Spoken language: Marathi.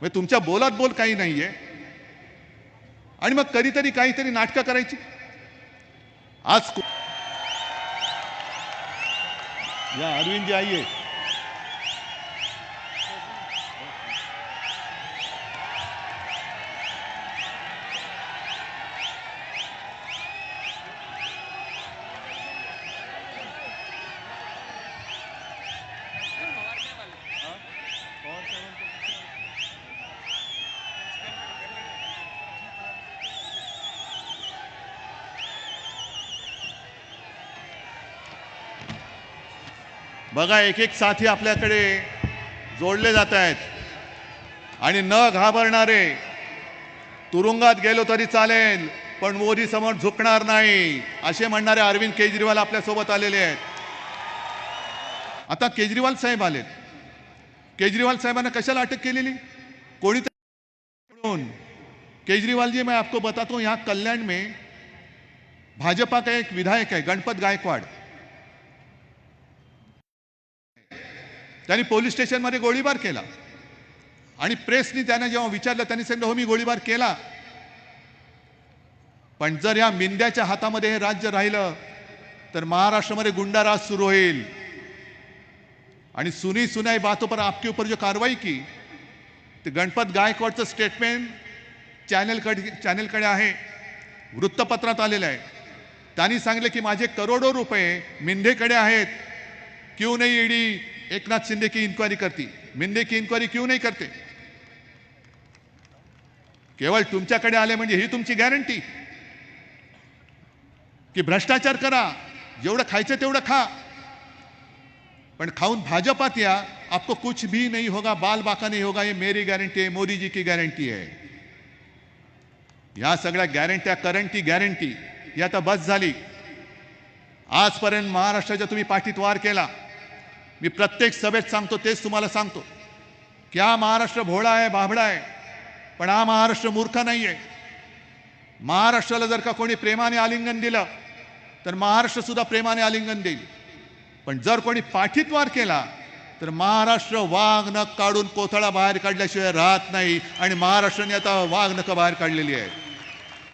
म्हणजे तुमच्या बोलात बोल काही नाहीये. आणि मग कधीतरी काहीतरी नाटकं करायची. आज या अरविंद जी आहे बघा एक एक साथी आपल्याकडे जोडले जात आहेत. आणि न घाबरणारे तुरुंगात गेलो तरी चालेल पण मोदी समोर झुकणार नाही असे म्हणणारे अरविंद केजरीवाल आपल्यासोबत आलेले आहेत. आता केजरीवाल साहेब आलेत. केजरीवाल साहेबांना कशाला अटक केलेली? कोणी म्हणून. केजरीवाल जी मैं आपको बताता हूं यहाँ कल्याण में भाजपा का एक विधायक है गणपत गायकवाड. त्यांनी पोलीस स्टेशनमध्ये गोळीबार केला. आणि प्रेसनी त्यांना जेव्हा विचारलं त्यांनी सांगितलं हो मी गोळीबार केला. पण जर या मिंद्याच्या हातामध्ये हे राज्य राहिलं तर महाराष्ट्रामध्ये गुंडाराज सुरू होईल. आणि सुनी सुनाई बातों पर आपके ऊपर जो कारवाई की ते गणपत गायकवाडचं स्टेटमेंट चॅनलकडे चॅनलकडे आहे वृत्तपत्रात आलेलं आहे. त्यांनी सांगितलं की माझे करोडो रुपये मिंदेकडे आहेत. क्यों नाही ईडी? एकनाथ शिंदे की इंक्वायरी करती. मिंदे की इंक्वायरी क्यों नहीं करते? केवळ तुमच्याकडे आले म्हणजे ही तुमची गॅरंटी की भ्रष्टाचार करा जेवढं खायचं तेवढं खा. पण खाऊन भाजपात या आपको कुछ भी नहीं होगा बाल बाका नहीं होगा ये मेरी गॅरंटी आहे मोदी जी की गॅरंटी आहे. या सगळ्या गॅरंट्या करंटी गॅरंटी ही आता बस झाली. आजपर्यंत महाराष्ट्राच्या तुम्ही पाठीत वार केला. मी प्रत्येक सभेत सांगतो तेच तुम्हाला सांगतो. की हा महाराष्ट्र भोळा आहे बाभळा आहे पण हा महाराष्ट्र मूर्ख नाही आहे महाराष्ट्राला जर का कोणी प्रेमाने आलिंगन दिलं तर महाराष्ट्र सुद्धा प्रेमाने आलिंगन देईल. पण जर कोणी पाठीतवार केला तर महाराष्ट्र वाघ नख काढून कोथळा बाहेर काढल्याशिवाय राहत नाही आणि महाराष्ट्राने आता वाघ नख बाहेर काढलेली आहे